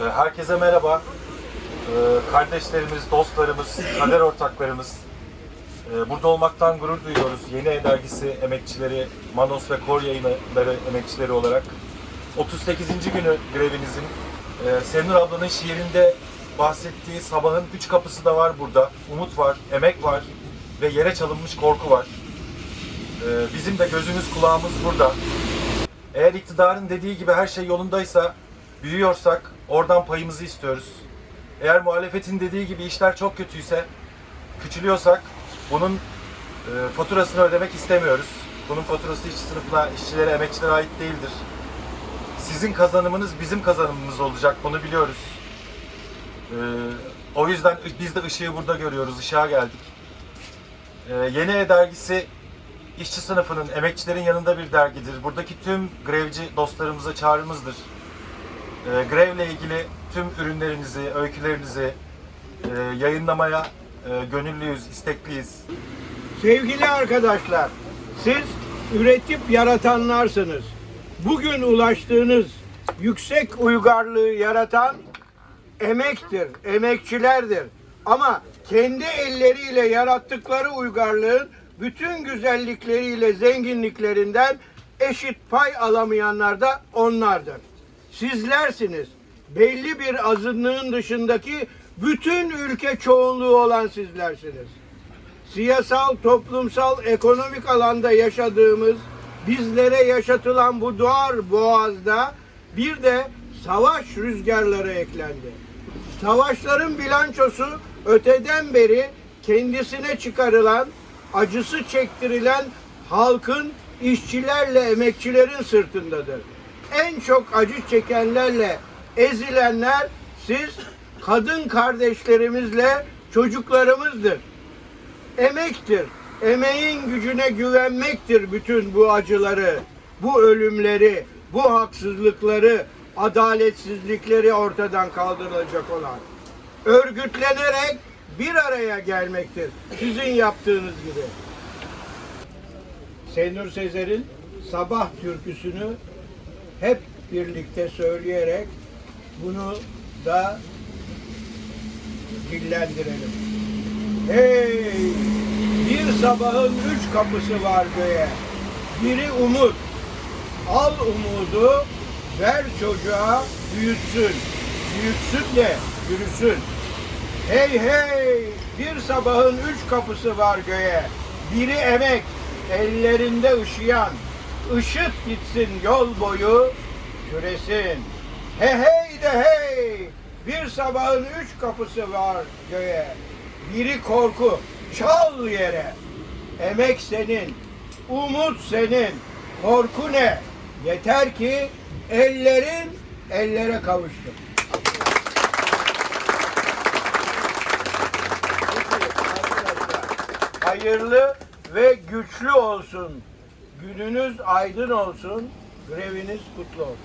Ee, Herkese merhaba. Ee, Kardeşlerimiz, dostlarımız, kader ortaklarımız. Ee, Burada olmaktan gurur duyuyoruz. Yeni dergisi emekçileri, Manos ve Kor yayınları emekçileri olarak. 38. günü grevinizin. Sevnur ablanın şiirinde bahsettiği sabahın üç kapısı da var burada. Umut var, emek var ve yere çalınmış korku var. Bizim de gözümüz kulağımız burada. Eğer iktidarın dediği gibi her şey yolundaysa, büyüyorsak oradan payımızı istiyoruz. Eğer muhalefetin dediği gibi işler çok kötüyse, küçülüyorsak bunun e, faturasını ödemek istemiyoruz. Bunun faturası işçi sınıfına, işçilere, emekçilere ait değildir. Sizin kazanımınız bizim kazanımımız olacak, bunu biliyoruz. E, o yüzden biz de ışığı burada görüyoruz, ışığa geldik. E, Yeni E dergisi işçi sınıfının, emekçilerin yanında bir dergidir. Buradaki tüm grevci dostlarımıza çağrımızdır. E, grevle ilgili tüm ürünlerinizi, öykülerinizi e, yayınlamaya e, gönüllüyüz, istekliyiz. Sevgili arkadaşlar, siz üretip yaratanlarsınız. Bugün ulaştığınız yüksek uygarlığı yaratan emektir, emekçilerdir. Ama kendi elleriyle yarattıkları uygarlığın bütün güzellikleriyle zenginliklerinden eşit pay alamayanlar da onlardır. Sizlersiniz. Belli bir azınlığın dışındaki bütün ülke çoğunluğu olan sizlersiniz siyasal, toplumsal, ekonomik alanda yaşadığımız, bizlere yaşatılan bu doğar boğazda bir de savaş rüzgarları eklendi. Savaşların bilançosu öteden beri kendisine çıkarılan, acısı çektirilen halkın işçilerle emekçilerin sırtındadır. En çok acı çekenlerle ezilenler siz kadın kardeşlerimizle çocuklarımızdır emektir. Emeğin gücüne güvenmektir bütün bu acıları, bu ölümleri, bu haksızlıkları, adaletsizlikleri ortadan kaldırılacak olan. Örgütlenerek bir araya gelmektir. Sizin yaptığınız gibi. Senur Sezer'in sabah türküsünü hep birlikte söyleyerek bunu da dillendirelim. Hey! Bir sabahın üç kapısı var göğe. Biri umut. Al umudu, ver çocuğa, büyütsün. Büyütsün de yürüsün. Hey hey! Bir sabahın üç kapısı var göğe. Biri emek, ellerinde ışıyan. Işıt gitsin yol boyu, küresin. Hey hey de hey! Bir sabahın üç kapısı var göğe. Biri korku, çal yere. Emek senin, umut senin, korku ne? Yeter ki ellerin ellere kavuşsun. Hayırlı ve güçlü olsun. Gününüz aydın olsun. Greviniz kutlu olsun.